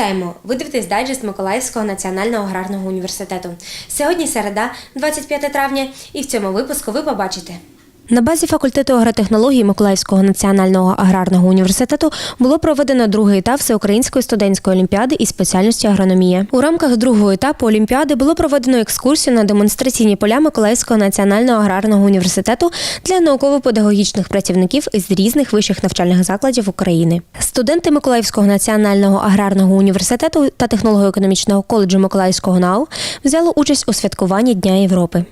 Вітаємо! Ви дивитесь дайджест Миколаївського національного аграрного університету. Сьогодні середа, 25 травня, і в цьому випуску ви побачите. На базі факультету агротехнологій Миколаївського національного аграрного університету було проведено другий етап всеукраїнської студентської олімпіади із спеціальності агрономія. У рамках другого етапу олімпіади було проведено екскурсію на демонстраційні поля Миколаївського національного аграрного університету для науково-педагогічних працівників із різних вищих навчальних закладів України. Студенти Миколаївського національного аграрного університету та технолого-економічного коледжу Миколаївського НАУ взяли участь у святкуванні Дня Європи.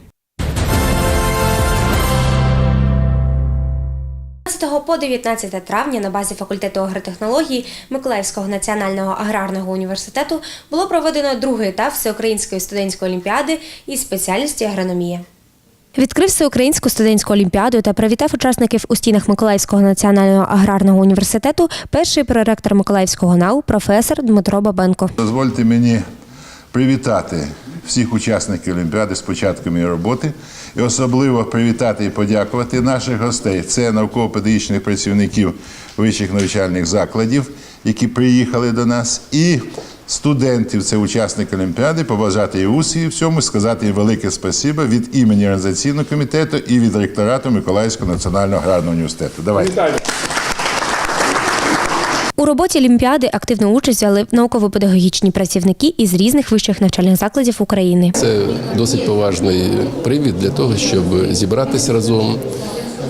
15 по 19 травня на базі факультету агротехнології Миколаївського національного аграрного університету було проведено другий етап всеукраїнської студентської олімпіади із спеціальності агрономія. Відкрив всеукраїнську студентську олімпіаду та привітав учасників у стінах Миколаївського національного аграрного університету перший проректор Миколаївського НАУ професор Дмитро Бабенко. Дозвольте мені привітати всіх учасників Олімпіади з початком її роботи і особливо привітати і подякувати наших гостей. Це науково-педагогічних працівників вищих навчальних закладів, які приїхали до нас, і студентів, це учасники Олімпіади, побажати їм успіхів в цьому, сказати їм велике спасибо від імені організаційного комітету і від ректорату Миколаївського національного аграрного університету. Давайте. У роботі Олімпіади активну участь взяли науково-педагогічні працівники із різних вищих навчальних закладів України. Це досить поважний привід для того, щоб зібратися разом,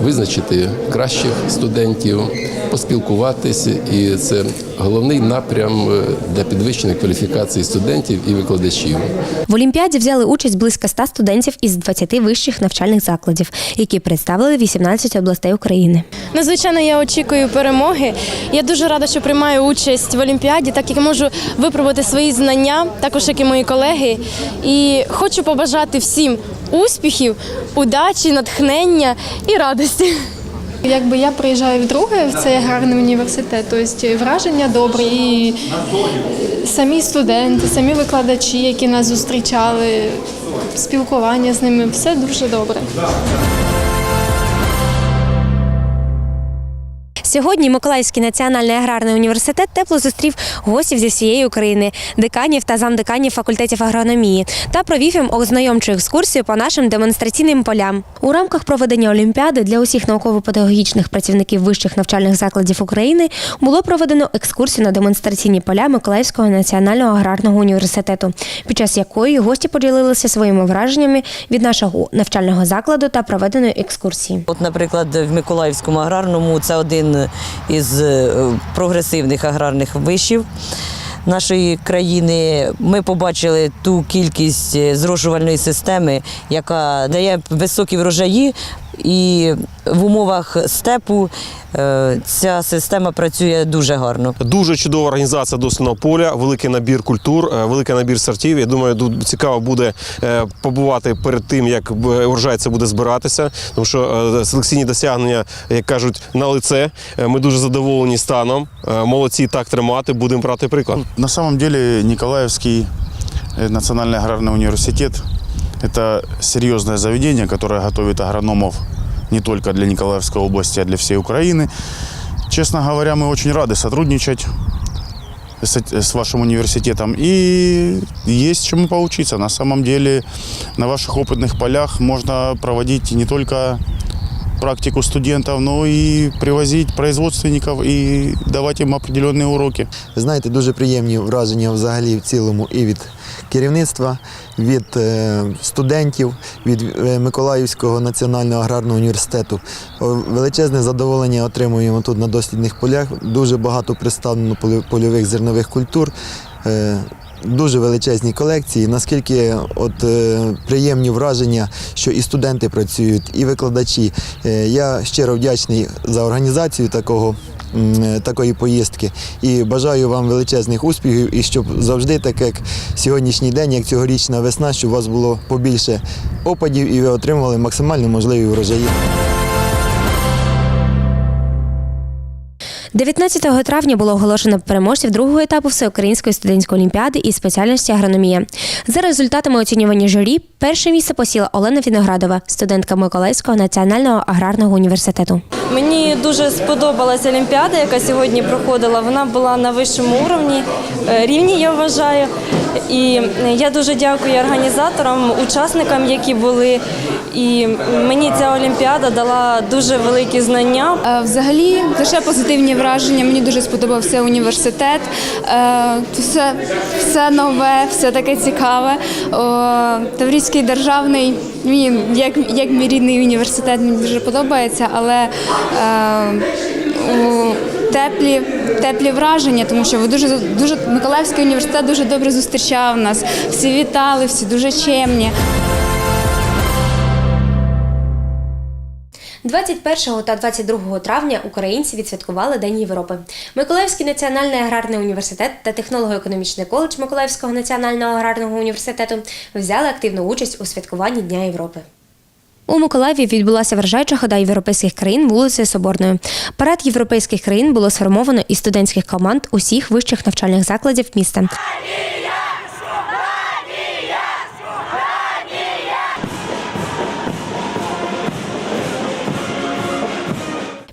визначити кращих студентів, поспілкуватися. І це головний напрям е, для підвищення кваліфікації студентів і викладачів. В Олімпіаді взяли участь близько 100 студентів із 20 вищих навчальних закладів, які представили 18 областей України. Надзвичайно я очікую перемоги. Я дуже рада, що приймаю участь в Олімпіаді, так як можу випробувати свої знання, також як і мої колеги. І хочу побажати всім успіхів, удачі, натхнення і радості. Якби я приїжджаю вдруге в цей гарний університет, тобто враження добрі, і самі студенти, самі викладачі, які нас зустрічали, спілкування з ними, все дуже добре. Сьогодні Миколаївський національний аграрний університет тепло зустрів гостів зі всієї України, деканів та замдеканів факультетів агрономії та провів їм ознайомчу екскурсію по нашим демонстраційним полям. У рамках проведення Олімпіади для усіх науково-педагогічних працівників вищих навчальних закладів України було проведено екскурсію на демонстраційні поля Миколаївського національного аграрного університету, під час якої гості поділилися своїми враженнями від нашого навчального закладу та проведеної екскурсії. От, наприклад, в Миколаївському аграрному це один із е, прогресивних аграрних вишів нашої країни. Ми побачили ту кількість е, зрошувальної системи, яка дає високі врожаї, і в умовах степу е, ця система працює дуже гарно. Дуже чудова організація дослідного поля, великий набір культур, е, великий набір сортів. Я думаю, тут цікаво буде е, побувати перед тим, як б- урожай це буде збиратися. Тому що е, селекційні досягнення, як кажуть, на лице. Е, Ми дуже задоволені станом. Е, Молодці так тримати, будемо брати приклад. На самом деле Николаевский э, национальный аграрный университет – это серьезное заведение, которое готовит агрономов не только для Николаевской области, а для всей Украины. Честно говоря, мы очень рады сотрудничать с, эт- с вашим университетом. И есть чему поучиться. На самом деле на ваших опытных полях можно проводить не только практику студентов, но и привозить производственников и давать им определенные уроки. Знаєте, дуже приємні враження взагалі в цілому і від керівництва, від е, студентів, від е, Миколаївського національного аграрного університету. Величезне задоволення отримуємо тут на дослідних полях. Дуже багато представлено польових зернових культур. Е, Дуже величезні колекції. Наскільки от е, приємні враження, що і студенти працюють, і викладачі. Е, я щиро вдячний за організацію такого е, такої поїздки. І бажаю вам величезних успіхів і щоб завжди, так як сьогоднішній день, як цьогорічна весна, щоб у вас було побільше опадів і ви отримували максимально можливі врожаї. 19 травня було оголошено переможців другого етапу всеукраїнської студентської олімпіади із спеціальності агрономія. За результатами оцінювання журі, перше місце посіла Олена Віноградова, студентка Миколаївського національного аграрного університету. Мені дуже сподобалася Олімпіада, яка сьогодні проходила. Вона була на вищому уровні, е, рівні, я вважаю. І я дуже дякую організаторам, учасникам, які були. І мені ця Олімпіада дала дуже великі знання. Е, Взагалі лише позитивні враження. Мені дуже сподобався університет. Е, Все, все нове, все таке цікаве. Таврійський державний, мені як, як мій рідний університет, мені дуже подобається, але е, теплі, теплі враження, тому що ви дуже дуже Миколаївський університет дуже добре зустрічав нас. Всі вітали, всі дуже чемні. 21 та 22 травня українці відсвяткували День Європи. Миколаївський національний аграрний університет та технолого-економічний коледж Миколаївського національного аграрного університету взяли активну участь у святкуванні Дня Європи. У Миколаєві відбулася вражаюча хода європейських країн вулицею Соборною. Парад європейських країн було сформовано із студентських команд усіх вищих навчальних закладів міста.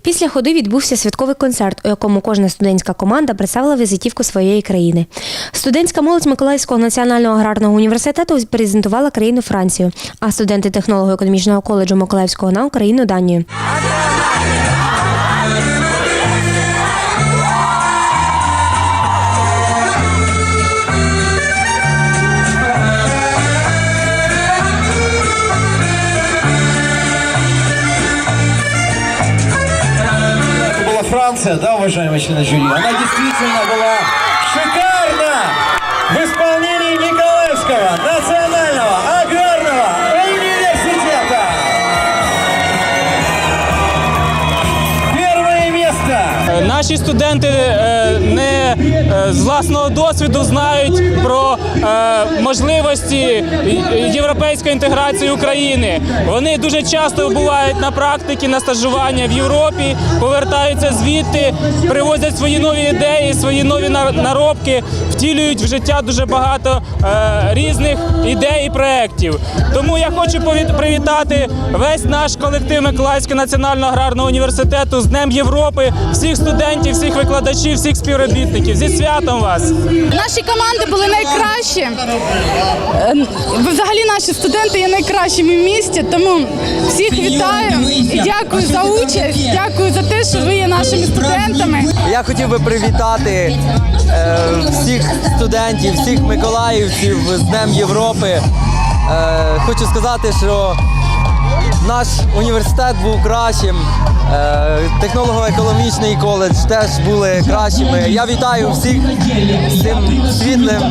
Після ходи відбувся святковий концерт, у якому кожна студентська команда представила візитівку своєї країни. Студентська молодь Миколаївського національного аграрного університету презентувала країну Францію, а студенти технолого-економічного коледжу Миколаївського на Україну Данію. была Франция, да, уважаемые члены жюри? Она действительно была шикарна в исполнении Николаевского национального аграрного университета. Первое место. Наші студенти е, не е, з власного досвіду знають про е, можливості європейської інтеграції України. Вони дуже часто бувають на практиці, на стажування в Європі, повертаються звідти, привозять свої нові ідеї, свої нові наробки, втілюють в життя дуже багато е, різних ідей і проєктів. Тому я хочу привітати весь наш колектив Миколаївського національного аграрного університету з Днем Європи, всіх студентів, всіх викладачів, всіх співробітників. Зі святом вас! Наші команди були найкращі. Е, Взагалі наші студенти є найкращими в місті, тому всіх вітаю і дякую за участь. Дякую за те, що ви є нашими студентами. Я хотів би привітати е, всіх студентів, всіх миколаївців з Днем Європи. Е, хочу сказати, що наш університет був кращим. Е, технолого-економічний коледж теж були кращими. Я вітаю всіх з цим світлим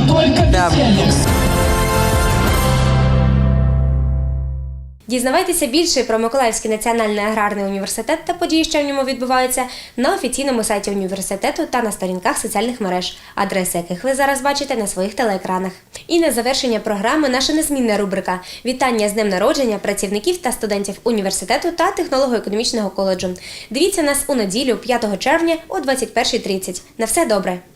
днем. Дізнавайтеся більше про Миколаївський національний аграрний університет та події, що в ньому відбуваються, на офіційному сайті університету та на сторінках соціальних мереж, адреси яких ви зараз бачите на своїх телеекранах. І на завершення програми наша незмінна рубрика Вітання з днем народження працівників та студентів університету та технолого-економічного коледжу. Дивіться нас у неділю, 5 червня о 21.30. На все добре!